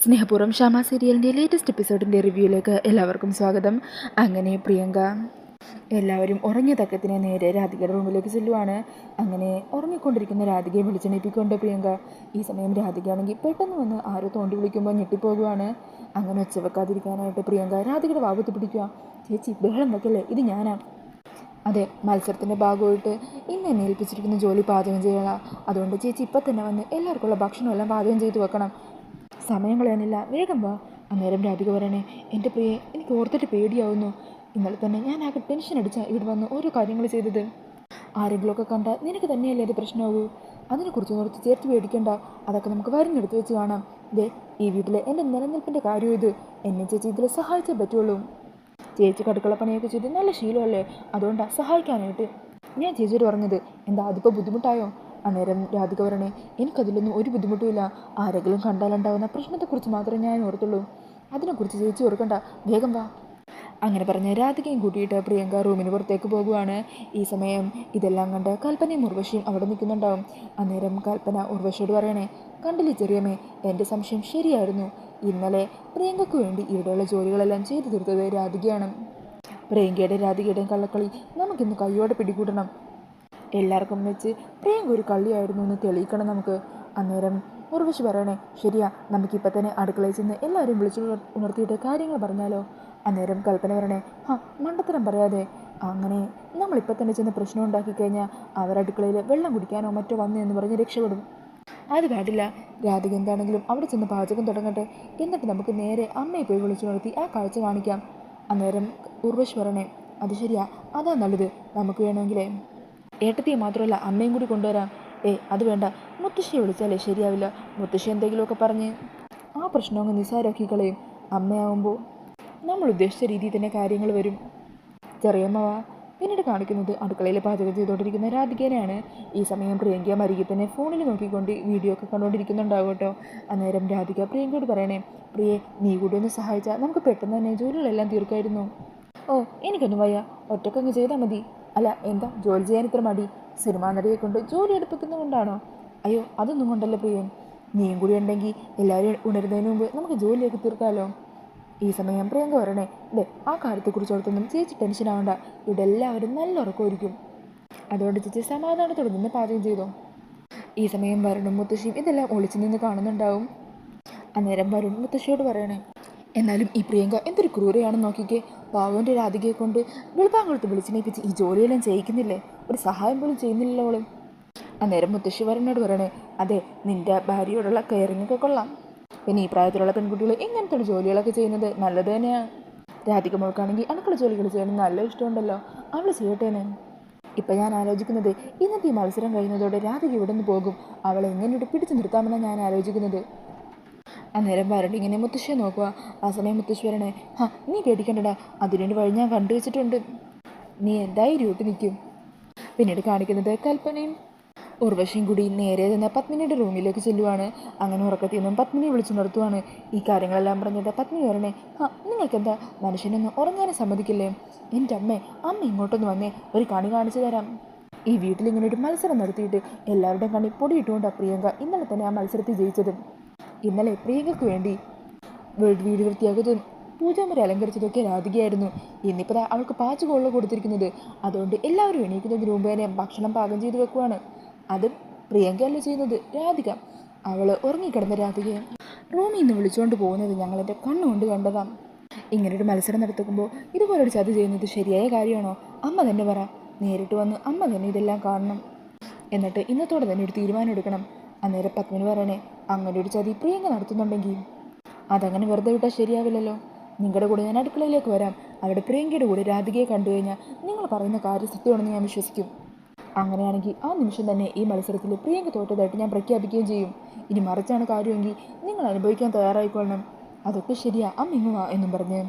സ്നേഹപൂർവം ഷാമ സീരിയലിന്റെ ലേറ്റസ്റ്റ് എപ്പിസോഡിന്റെ റിവ്യൂയിലേക്ക് എല്ലാവർക്കും സ്വാഗതം. അങ്ങനെ പ്രിയങ്ക എല്ലാവരും ഉറങ്ങിയ നേരെ രാധികയുടെ റൂമിലേക്ക് ചെല്ലുവാണ്. അങ്ങനെ ഉറങ്ങിക്കൊണ്ടിരിക്കുന്ന രാധികയെ വിളിച്ചെണീപ്പിക്കൊണ്ട് പ്രിയങ്ക. ഈ സമയം രാധികയാണെങ്കിൽ പെട്ടെന്ന് വന്ന് ആരോ തോണ്ടി വിളിക്കുമ്പോൾ ഞെട്ടിപ്പോകുവാണ്. അങ്ങനെ ഒച്ച വെക്കാതിരിക്കാനായിട്ട് പ്രിയങ്ക രാധികയുടെ വാപത്ത് പിടിക്കുക ചേച്ചി ബഹളം വെക്കല്ലേ? ഇത് ഞാനാണ് അതെ മത്സരത്തിന്റെ ഭാഗമായിട്ട് ഇന്ന് എന്നെ ഏൽപ്പിച്ചിരിക്കുന്ന ജോലി പാചകം ചെയ്യുക അതുകൊണ്ട് ചേച്ചി ഇപ്പം തന്നെ വന്ന് എല്ലാവർക്കുള്ള ഭക്ഷണമെല്ലാം പാചകം ചെയ്ത് വെക്കണം. സമയം കളയാനില്ല. വേഗം വാ. അന്നേരം രാധിക പറയണേ എന്റെ പ്രിയെ എനിക്ക് ഓർത്തിട്ട് പേടിയാവുന്നു. ഇന്നലെ തന്നെ ഞാൻ ആകെ ടെൻഷൻ അടിച്ചാൽ ഇവിടെ വന്ന് ഓരോ കാര്യങ്ങൾ ചെയ്തത്. ആരെങ്കിലുമൊക്കെ കണ്ടാൽ നിനക്ക് തന്നെയല്ലേ അത് പ്രശ്നമാകൂ അതിനെക്കുറിച്ച് ഓർത്ത് ചേർത്ത് പേടിക്കണ്ട. അതൊക്കെ നമുക്ക് വരുന്നെടുത്ത് വെച്ച് കാണാം. ദേ ഈ വീട്ടിലെ എന്റെ നിലനിൽപ്പിന്റെ കാര്യം ഇത്. എന്നെ ചേച്ചി ഇതിൽ സഹായിച്ചേ പറ്റുള്ളൂ. ചേച്ചി കടുക്കള പണിയൊക്കെ ചെയ്ത് നല്ല ശീലമല്ലേ? അതുകൊണ്ടാണ് സഹായിക്കാനായിട്ട്. ഞാൻ ചേച്ചിയോട് പറഞ്ഞത് എന്താ അതിപ്പോൾ ബുദ്ധിമുട്ടായോ? അന്നേരം രാധിക പറയണേ എനിക്കതിലൊന്നും ഒരു ബുദ്ധിമുട്ടുമില്ല ആരെങ്കിലും കണ്ടാലുണ്ടാവുന്ന പ്രശ്നത്തെക്കുറിച്ച് മാത്രമേ ഞാൻ ഓർത്തുള്ളൂ. അതിനെക്കുറിച്ച് ചേച്ചി ഓർക്കണ്ട. വേഗം വാ. അങ്ങനെ പറഞ്ഞ് രാധികയും കൂട്ടിയിട്ട് പ്രിയങ്ക റൂമിന് പുറത്തേക്ക് പോകുവാണ്. ഈ സമയം ഇതെല്ലാം കണ്ട് കൽപ്പനയും ഉർവശിയും അവിടെ നിൽക്കുന്നുണ്ടാവും. അന്നേരം കൽപ്പന ഉർവശിയോട് പറയണേ കണ്ടില്ലേ ചെറിയമ്മേ എന്റെ സംശയം ശരിയായിരുന്നു. ഇന്നലെ പ്രിയങ്കയ്ക്ക് വേണ്ടി ഇവിടെയുള്ള ജോലികളെല്ലാം ചെയ്തു തീർത്തത് രാധികയാണ്. പ്രിയങ്കയുടെ രാധികയുടെയും കള്ളക്കളി നമുക്കിന്ന് കയ്യോടെ പിടികൂടണം. എല്ലാവർക്കും വെച്ച് പ്രിയങ്ക ഒരു കള്ളിയായിരുന്നു എന്ന് തെളിയിക്കണം നമുക്ക്. അന്നേരം ഉർവശി പറയണേ ശരിയാ നമുക്കിപ്പോൾ തന്നെ അടുക്കളയിൽ ചെന്ന് എല്ലാവരും വിളിച്ചു ഉണർ- ഉണർത്തിയിട്ട് കാര്യങ്ങൾ പറഞ്ഞാലോ? അന്നേരം കൽപ്പന പറയണേ ആ മണ്ടത്തരം പറയാതെ. അങ്ങനെ നമ്മളിപ്പോൾ തന്നെ ചെന്ന് പ്രശ്നം ഉണ്ടാക്കി കഴിഞ്ഞാൽ അവരടുക്കളയിൽ വെള്ളം കുടിക്കാനോ മറ്റോ വന്നു എന്ന് പറഞ്ഞ് രക്ഷപ്പെടും. അത് പാടില്ല രാധിക എന്താണെങ്കിലും അവിടെ ചെന്ന് പാചകം തുടങ്ങട്ടെ. എന്നിട്ട് നമുക്ക് നേരെ അമ്മയെ പോയി വിളിച്ചു നിർത്തി ആ കാഴ്ച കാണിക്കാം. അന്നേരം ഉർവശ് പറയണേ അത് ശരിയാ അതാ നല്ലത്. നമുക്ക് വേണമെങ്കിലേ ഏട്ടത്തിയെ മാത്രമല്ല അമ്മയും കൂടി കൊണ്ടുവരാം. ഏ അത് വേണ്ട. മുത്തശ്ശിയെ വിളിച്ചാലേ ശരിയാവില്ല. മുത്തശ്ശി എന്തെങ്കിലുമൊക്കെ പറഞ്ഞ് ആ പ്രശ്നം അങ്ങ് നിസ്സാരാക്കി കളയും. അമ്മയാവുമ്പോൾ നമ്മൾ ഉദ്ദേശിച്ച രീതിയിൽ തന്നെ കാര്യങ്ങൾ വരും. ചെറിയമ്മവാ പിന്നീട് കാണിക്കുന്നത് അടുക്കളയിൽ പാചകം ചെയ്തുകൊണ്ടിരിക്കുന്ന രാധികേനെയാണ്. ഈ സമയം പ്രിയങ്ക മരികെ തന്നെ ഫോണിൽ നോക്കിക്കൊണ്ട് വീഡിയോ ഒക്കെ കണ്ടുകൊണ്ടിരിക്കുന്നുണ്ടാവും കേട്ടോ. അന്നേരം രാധിക പ്രിയങ്കയോട് പറയണേ പ്രിയെ നീ കൂടി ഒന്ന് സഹായിച്ചാൽ നമുക്ക് പെട്ടെന്ന് തന്നെ ജോലികളെല്ലാം തീർക്കായിരുന്നു. ഓ എനിക്കൊന്നും വയ്യ. ഒറ്റക്കങ്ങ് ചെയ്താൽ മതി. അല്ല എന്താ? ജോലി ചെയ്യാൻ ഇത്ര മടി? സിനിമാ നടിയെ കൊണ്ട് ജോലി എടുപ്പിക്കുന്നതുകൊണ്ടാണോ അയ്യോ അതൊന്നും കൊണ്ടല്ല പ്രിയൻ. നീയും കൂടി ഉണ്ടെങ്കിൽ എല്ലാവരും ഉണരുന്നതിന് മുമ്പ് നമുക്ക് ജോലിയൊക്കെ തീർക്കാമല്ലോ ഈ സമയം പ്രിയങ്ക വരണേ. ദേ ആ കാര്യത്തെക്കുറിച്ച് ഓർത്തൊന്നും ചേച്ചി ടെൻഷൻ ആവണ്ട. ഇവിടെ എല്ലാവരും നല്ല ഉറക്കമായിരിക്കും. അതുകൊണ്ട് ചേച്ചി സമാധാനത്തോടെ നിന്ന് പാചകം ചെയ്തോ. ഈ സമയം വരുണും മുത്തശ്ശിയും ഇതെല്ലാം ഒളിച്ചു നിന്ന് കാണുന്നുണ്ടാവും. അന്നേരം വരുൺ മുത്തശ്ശിയോട് പറയണേ എന്നാലും ഈ പ്രിയങ്ക എന്തൊരു ക്രൂരയാണെന്ന് നോക്കിക്കേ. പാവന്റെ രാധികയെ കൊണ്ട് വെളുപ്പാങ്കുളത്ത് വിളിച്ചിനേപ്പിച്ച് ഈ ജോലിയെല്ലാം ചെയ്യിക്കുന്നില്ലേ? ഒരു സഹായം പോലും ചെയ്യുന്നില്ലല്ലോ അവളും. അന്നേരം മുത്തശ്ശിവരനോട് പറയണേ അതെ നിന്റെ ഭാര്യയോടുള്ള കെയറിങ്ങൊക്കെ കൊള്ളാം. പിന്നെ ഈ പ്രായത്തിലുള്ള പെൺകുട്ടികൾ ഇങ്ങനത്തെ ഒരു ജോലികളൊക്കെ ചെയ്യുന്നത്. നല്ലത് തന്നെയാണ് രാധിക മോൾക്കാണെങ്കിൽ അണുക്കള ജോലികൾ ചെയ്യണം നല്ല ഇഷ്ടമുണ്ടല്ലോ. അവൾ ചെയ്യട്ടേനെ ഇപ്പം ഞാൻ ആലോചിക്കുന്നത് ഇന്നത്തെ ഈ മത്സരം കഴിയുന്നതോടെ രാധിക ഇവിടെ നിന്ന് പോകും? അവളെ എങ്ങനെ പിടിച്ചു നിർത്താമെന്നാണ് ഞാൻ ആലോചിക്കുന്നത്. അന്നേരം വരണ്ട്. ഇങ്ങനെ മുത്തശ്ശിയെ നോക്കുക ആ സമയം മുത്തശ്ശി പറയണേ ഹാ നീ പേടിക്കണ്ടടാ. അതിനൊരു വഴി ഞാൻ കണ്ടു വെച്ചിട്ടുണ്ട്. നീ ധൈര്യമായിട്ട് നിൽക്കും പിന്നീട് കാണിക്കുന്നത് കൽപ്പനയും ഉർവശിയും കൂടി നേരെ തന്നെ പത്മിനിയുടെ റൂമിലേക്ക് ചെല്ലുവാണ്. അങ്ങനെ ഉറക്കത്തിൽ നിന്നും വിളിച്ചു നിർത്തുവാണ്. ഈ കാര്യങ്ങളെല്ലാം പറഞ്ഞിട്ട് പത്മിനി വരണേ ആ നിങ്ങൾക്കെന്താ? മനുഷ്യനൊന്ന് ഉറങ്ങാനും സമ്മതിക്കില്ലേ? എന്റെ അമ്മേ അമ്മ ഇങ്ങോട്ടൊന്ന് വന്നേ. ഒരു കണി കാണിച്ചു തരാം. ഈ വീട്ടിൽ ഇങ്ങനെ ഒരു മത്സരം നടത്തിയിട്ട് എല്ലാവരുടെയും കണ്ണി പൊടിയിട്ടുകൊണ്ടാണ് പ്രിയങ്ക ഇന്നലെ തന്നെ ആ മത്സരത്തിൽ ജയിച്ചതും. ഇന്നലെ പ്രിയങ്കയ്ക്ക് വേണ്ടി വീട് വൃത്തിയാക്കിയതും പൂജാമുറി അലങ്കരിച്ചതൊക്കെ രാധികയായിരുന്നു. ഇന്നിപ്പോൾ അവൾക്ക് പാചകമുള്ള കൊടുത്തിരിക്കുന്നത്. അതുകൊണ്ട് എല്ലാവരും എണീക്കുന്നതിന് മുമ്പ് തന്നെ ഭക്ഷണം പാകം ചെയ്ത് വെക്കുവാണ്. അതും പ്രിയങ്കയല്ല ചെയ്യുന്നത്? രാധിക. അവൾ ഉറങ്ങിക്കിടന്ന രാധികയെ റൂമിൽ നിന്ന് വിളിച്ചുകൊണ്ട് പോകുന്നത് ഞങ്ങളെന്റെ കണ്ണുകൊണ്ട് കണ്ടതാണ് ഇങ്ങനൊരു മത്സരം നടത്തുമ്പോൾ ഇതുപോലൊരു ചതി ചെയ്യുന്നത് ശരിയായ കാര്യമാണോ? അമ്മ തന്നെ പറ. നേരിട്ട് വന്ന് അമ്മ തന്നെ ഇതെല്ലാം കാണണം. എന്നിട്ട് ഇന്നത്തോടെ തന്നെ ഒരു തീരുമാനം എടുക്കണം അന്നേരം പത്മിനി പറയണേ അങ്ങനെ ഒരു ചതി പ്രിയങ്ക നടത്തുന്നുണ്ടെങ്കിൽ അതങ്ങനെ വെറുതെ വിട്ടാൽ ശരിയാവില്ലല്ലോ. നിങ്ങളുടെ കൂടെ ഞാൻ അടുക്കളയിലേക്ക് വരാം. അവിടെ പ്രിയങ്കയുടെ കൂടെ രാധികയെ കണ്ടു കഴിഞ്ഞാൽ നിങ്ങൾ പറയുന്ന കാര്യം സത്യമാണെന്ന് ഞാൻ വിശ്വസിക്കും. അങ്ങനെയാണെങ്കിൽ ആ നിമിഷം തന്നെ ഈ മത്സരത്തിൽ പ്രിയങ്ക തോറ്റതായിട്ട് ഞാൻ പ്രഖ്യാപിക്കുകയും ചെയ്യും. ഇനി മറിച്ചാണ് കാര്യമെങ്കിൽ നിങ്ങൾ അനുഭവിക്കാൻ തയ്യാറായിക്കൊള്ളണം. അതൊക്കെ ശരിയാ അമ്മിങ്ങു വാ എന്നും പറഞ്ഞ്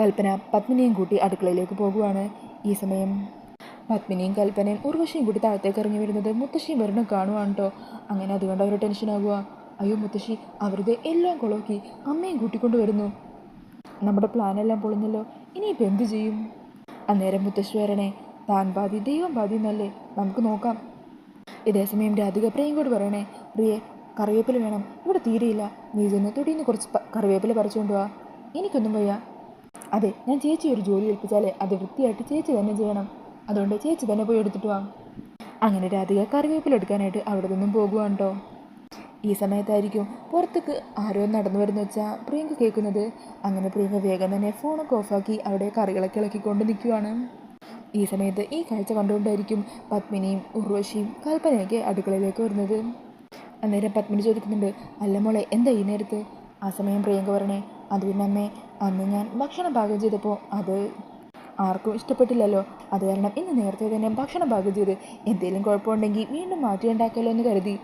കൽപ്പന പത്മിനിയും കൂട്ടി അടുക്കളയിലേക്ക് പോകുവാണ്. ഈ സമയം പത്മിനിയും കൽപ്പനയും ഉർവശിയും കൂടി താഴത്തേക്ക് ഇറങ്ങി വരുന്നത് മുത്തശ്ശിയും വരണം കാണുവാണ് കേട്ടോ അങ്ങനെ അതുകൊണ്ട് അവർ ടെൻഷനാകുക അയ്യോ മുത്തശ്ശി അവരുടെ എല്ലാം കൊളോക്കി അമ്മയും കൂട്ടിക്കൊണ്ട് വരുന്നു. നമ്മുടെ പ്ലാനെല്ലാം പൊളിഞ്ഞല്ലോ. ഇനിയിപ്പോൾ എന്ത് ചെയ്യും? അന്നേരം മുത്തശ്ശി വരണേ. താൻ ബാധി ദൈവം ബാധി എന്നല്ലേ നമുക്ക് നോക്കാം. ഇതേസമയം രാധിക പ്രിയങ്കോട് പറയണേ പ്രിയെ കറിവേപ്പില വേണം. ഇവിടെ തീരെയില്ല. നീ ചെന്ന് തൊടിയിൽ കുറച്ച് കറിവേപ്പില പറിച്ചുകൊണ്ട് വാ. എനിക്കൊന്നും വയ്യ. അതെ ഞാൻ ചേച്ചി ഒരു ജോലി ഏൽപ്പിച്ചാലേ അത് വൃത്തിയായിട്ട് ചേച്ചി തന്നെ ചെയ്യണം. അതുകൊണ്ട് ചേച്ചി തന്നെ പോയി എടുത്തിട്ട് വാ. അങ്ങനെ രാധിക കറിവേപ്പില എടുക്കാനായിട്ട് അവിടെ നിന്നും പോകുവാണ് കേട്ടോ ഈ സമയത്തായിരിക്കും പുറത്തേക്ക് ആരോ നടന്നു വരുന്ന വെച്ചാൽ പ്രിയങ്ക കേൾക്കുന്നത്. അങ്ങനെ പ്രിയങ്ക വേഗം തന്നെ ഫോണൊക്കെ ഓഫാക്കി അവിടെ കറികളൊക്കെ ഇളക്കിക്കൊണ്ട് നിൽക്കുവാണ് ഈ സമയത്ത് ഈ കാഴ്ച കണ്ടുകൊണ്ടായിരിക്കും പത്മിനിയും ഉർവശിയും കൽപ്പനയൊക്കെ അടുക്കളയിലേക്ക് വരുന്നത്. അന്നേരം പത്മിനി ചോദിക്കുന്നുണ്ട് അല്ല മോളെ എന്താ ഈ നേരത്ത്? ആ സമയം പ്രിയങ്ക പറഞ്ഞേ അത് പിന്നെ അമ്മേ അന്ന് ഞാൻ ഭക്ഷണം പാകം ചെയ്തപ്പോൾ അത് ആർക്കും ഇഷ്ടപ്പെട്ടില്ലല്ലോ. അത് കാരണം ഇന്ന് നേരത്തെ തന്നെ ഭക്ഷണം പാകം ചെയ്ത് എന്തെങ്കിലും കുഴപ്പമുണ്ടെങ്കിൽ വീണ്ടും മാറ്റി മാറ്റിയുണ്ടാക്കാമല്ലോ എന്ന് കരുതി.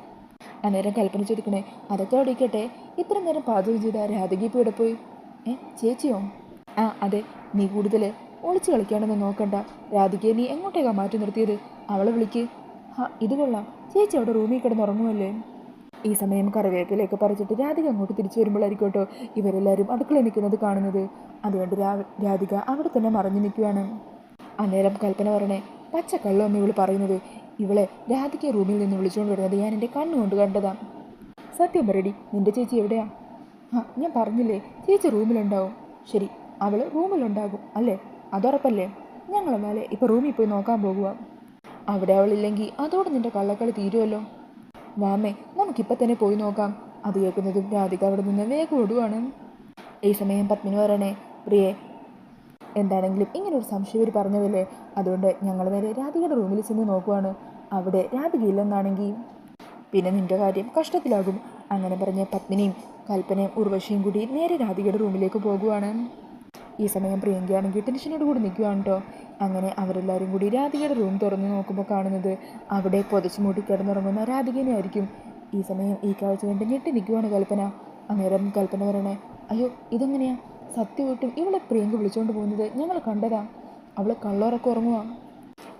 അന്നേരം കൽപ്പന ചോദിക്കണേ അതൊക്കെ അവിടെ ഇരിക്കട്ടെ ഇത്ര നേരം പാചകം ചെയ്ത രാധകി ഇപ്പോൾ ഇവിടെ പോയി? ഏ ചേച്ചിയോ? ആ അതെ നീ കൂടുതൽ ഒളിച്ചു കളിക്കാണെന്ന് നോക്കണ്ട. രാധികയെ നീ എങ്ങോട്ടേക്കാ മാറ്റി നിർത്തിയത്? അവളെ വിളിക്ക്. ഹാ ഇത് കൊള്ളാം. ചേച്ചി അവിടെ റൂമിൽ കിടന്നുറങ്ങുമല്ലേ ഈ സമയം കറിവേപ്പിലേക്ക് പറിച്ചിട്ട് രാധിക അങ്ങോട്ട് തിരിച്ചു വരുമ്പോഴായിരിക്കും കേട്ടോ ഇവരെല്ലാവരും അടുക്കളയിൽ നിൽക്കുന്നത് കാണുന്നത്. അതുകൊണ്ട് രാധിക അവിടെ തന്നെ മറിഞ്ഞു നിൽക്കുകയാണ് അന്നേരം കൽപ്പന പറഞ്ഞേ പച്ചക്കള്ളമെന്ന് ഇവൾ പറയുന്നത്. ഇവളെ രാധിക റൂമിൽ നിന്ന് വിളിച്ചുകൊണ്ട് വരുന്നത് ഞാൻ എന്റെ കണ്ണുകൊണ്ട് കണ്ടതാണ് സത്യം പറയടി നിന്റെ ചേച്ചി എവിടെയാ? ആ ഞാൻ പറഞ്ഞില്ലേ ചേച്ചി റൂമിലുണ്ടാവും. ശരി അവൾ റൂമിലുണ്ടാകും അല്ലേ? അതുറപ്പല്ലേ? ഞങ്ങളെന്നാലേ ഇപ്പോൾ റൂമിൽ പോയി നോക്കാൻ പോകുക അവിടെ അവളില്ലെങ്കിൽ അതോടെ നിന്റെ കള്ളക്കളി തീരുമല്ലോ വാമേ നമുക്കിപ്പോൾ തന്നെ പോയി നോക്കാം. അത് കേൾക്കുന്നതും രാധിക അവിടെ നിന്ന് വേഗം ഓടുവാണ്. ഈ സമയം പത്മിനി പറയണേ പ്രിയേ എന്താണെങ്കിലും ഇങ്ങനെ ഒരു സംശയം ഇവർ പറഞ്ഞതല്ലേ? അതുകൊണ്ട് ഞങ്ങൾ നേരെ രാധികയുടെ റൂമിൽ ചെന്ന് നോക്കുവാണ്. അവിടെ രാധികയില്ലെന്നാണെങ്കിൽ പിന്നെ നിന്റെ കാര്യം കഷ്ടത്തിലാകും. അങ്ങനെ പറഞ്ഞ പത്മിനിയും കൽപ്പനയും ഉർവശിയും കൂടി നേരെ രാധികയുടെ റൂമിലേക്ക് പോകുവാണ്. ഈ സമയം പ്രിയങ്കയാണെങ്കിൽ ടെൻഷനോട് കൂടി നിൽക്കുകയാണ് കേട്ടോ അങ്ങനെ അവരെല്ലാവരും കൂടി രാധികയുടെ റൂം തുറന്ന് നോക്കുമ്പോൾ കാണുന്നത് അവിടെ പൊതച്ചു മൂട്ടി കിടന്നുറങ്ങുന്ന രാധികനെ ആയിരിക്കും. ഈ സമയം ഈ കാഴ്ച കണ്ട് ഞെട്ടി നിൽക്കുവാണ് കൽപ്പന. അന്നേരം കൽപ്പന പറയണേ അയ്യോ ഇതെങ്ങനെയാ? സത്യമായിട്ടും ഇവളെ പ്രിയങ്ക വിളിച്ചുകൊണ്ട് പോകുന്നത് ഞങ്ങൾ കണ്ടതാ. അവൾ കള്ളോറൊക്കെ ഉറങ്ങുക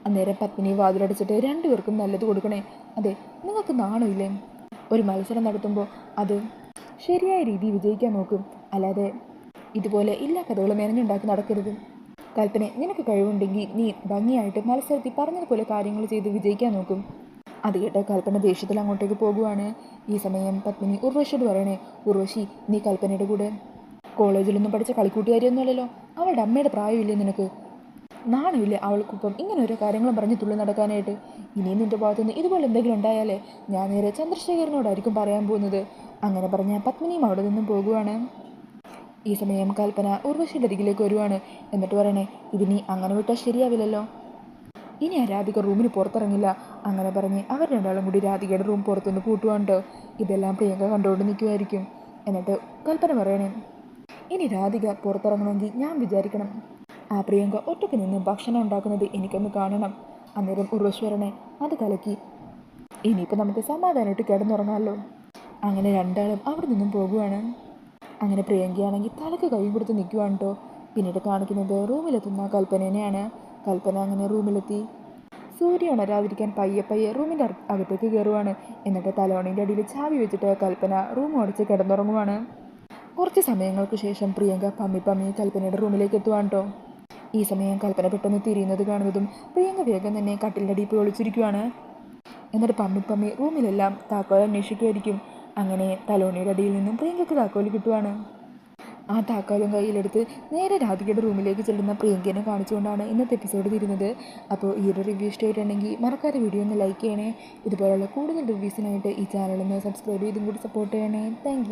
അന്നേരം പത്മിനി വാതിലടച്ചിട്ട് രണ്ടുപേർക്കും നല്ലത് കൊടുക്കണേ. അതെ നിങ്ങൾക്ക് നാണമില്ലേ ഒരു മത്സരം നടത്തുമ്പോൾ അത് ശരിയായ രീതിയിൽ വിജയിക്കാൻ നോക്കും. അല്ലാതെ ഇതുപോലെ എല്ലാ കഥകളും മെനഞ്ഞുണ്ടാക്കി നടക്കരുത്. കൽപ്പന നിനക്ക് കഴിവുണ്ടെങ്കിൽ നീ ഭംഗിയായിട്ട് മത്സരത്തിൽ പറഞ്ഞതുപോലെ കാര്യങ്ങൾ ചെയ്ത് വിജയിക്കാൻ നോക്കും. അത് കേട്ട് കൽപ്പന ദേഷ്യത്തിൽ അങ്ങോട്ടേക്ക് പോകുവാണ്. ഈ സമയം പത്മിനി ഉർവശിയോട് പറയണേ ഉർവശി നീ കൽപ്പനയുടെ കൂടെ കോളേജിലൊന്നും പഠിച്ച കളിക്കൂട്ടുകാരിയൊന്നുമല്ലല്ലോ. അവളുടെ അമ്മയുടെ പ്രായമില്ലേ നിനക്ക്? നാണമില്ലേ അവൾക്കൊപ്പം ഇങ്ങനെ ഓരോ കാര്യങ്ങളും പറഞ്ഞ് തുള്ളി നടക്കാനായിട്ട്? ഇനിയും നിന്റെ ഭാഗത്തുനിന്ന് ഇതുപോലെ എന്തെങ്കിലും ഉണ്ടായാലേ ഞാൻ നേരെ ചന്ദ്രശേഖരനോടായിരിക്കും പറയാൻ പോകുന്നത്. അങ്ങനെ പറഞ്ഞാൽ പത്മിനിയും അവിടെ നിന്നും പോകുവാണ്. ഈ സമയം കൽപ്പന ഉർവശിയുടെ അരികിലേക്ക് വരുവാണ്. എന്നിട്ട് പറയണേ ഇതിനി അങ്ങനെ വിട്ടാൽ ശരിയാവില്ലല്ലോ. ഇനി ആ രാധിക റൂമിന് പുറത്തിറങ്ങില്ല. അങ്ങനെ പറഞ്ഞ് അവർ രണ്ടാളും കൂടി രാധികയുടെ റൂം പുറത്തുനിന്ന് കൂട്ടുവാണ്ടോ ഇതെല്ലാം പ്രിയങ്ക കണ്ടുകൊണ്ട് നിൽക്കുമായിരിക്കും എന്നിട്ട് കൽപ്പന പറയണേ ഇനി രാധിക പുറത്തിറങ്ങണമെങ്കിൽ ഞാൻ വിചാരിക്കണം. ആ പ്രിയങ്ക ഒറ്റയ്ക്ക് നിന്ന് ഭക്ഷണം ഉണ്ടാക്കുന്നത് എനിക്കൊന്ന് കാണണം. അന്നേരം ഉർവശ്വരനെ അത് കലക്കി. ഇനിയിപ്പോൾ നമുക്ക് സമാധാനമായിട്ട് കിടന്നുറങ്ങാമല്ലോ അങ്ങനെ രണ്ടാളും അവിടെ നിന്നും പോകുവാണ്. അങ്ങനെ പ്രിയങ്കയാണെങ്കിൽ തലക്ക് കൈ കൊടുത്ത് നിൽക്കുവാണ് കേട്ടോ പിന്നീട് കാണിക്കുന്നത് റൂമിലെത്തുന്ന കൽപ്പനേനെയാണ്. കൽപ്പന അങ്ങനെ റൂമിലെത്തി. സൂര്യ ഉണരാതിരിക്കാൻ പയ്യെ പയ്യെ റൂമിന്റെ അക- അകത്തേക്ക് കയറുവാണ്. എന്നിട്ട് തലോണിന്റെ അടിയിൽ ചാവി വെച്ചിട്ട് കൽപ്പന റൂം അടച്ച് കിടന്നുറങ്ങുവാണ്. കുറച്ച് സമയങ്ങൾക്ക് ശേഷം പ്രിയങ്ക പമ്മി പമ്മി കൽപ്പനയുടെ റൂമിലേക്ക് എത്തുവാണ് കേട്ടോ ഈ സമയം കൽപ്പന പെട്ടെന്ന് തിരിയുന്നത് കാണുന്നതും പ്രിയങ്ക വേഗം തന്നെ കട്ടിലിന്റെ അടിയിൽ പോയി ഒളിച്ചിരിക്കുവാണ്. എന്നിട്ട് പമ്മി പമ്മി റൂമിലെല്ലാം താക്കോൽ അന്വേഷിക്കുമായിരിക്കും അങ്ങനെ തലോണിയുടെ അടിയിൽ നിന്നും പ്രിയങ്കയ്ക്ക് താക്കോൽ കിട്ടുവാണ്. ആ താക്കോലും കയ്യിലെടുത്ത് നേരെ രാധികയുടെ റൂമിലേക്ക് ചെല്ലുന്ന പ്രിയങ്കനെ കാണിച്ചുകൊണ്ടാണ് ഇന്നത്തെ എപ്പിസോഡ് തീരുന്നത്. അപ്പോൾ ഈ ഒരു റിവ്യൂ ഇഷ്ടമായിട്ടുണ്ടെങ്കിൽ മറക്കാതെ വീഡിയോ ഒന്ന് ലൈക്ക് ചെയ്യണേ. ഇതുപോലുള്ള കൂടുതൽ റിവ്യൂസിനായിട്ട് ഈ ചാനലൊന്ന് സബ്സ്ക്രൈബ് ചെയ്തും കൂടി സപ്പോർട്ട് ചെയ്യണേ. താങ്ക്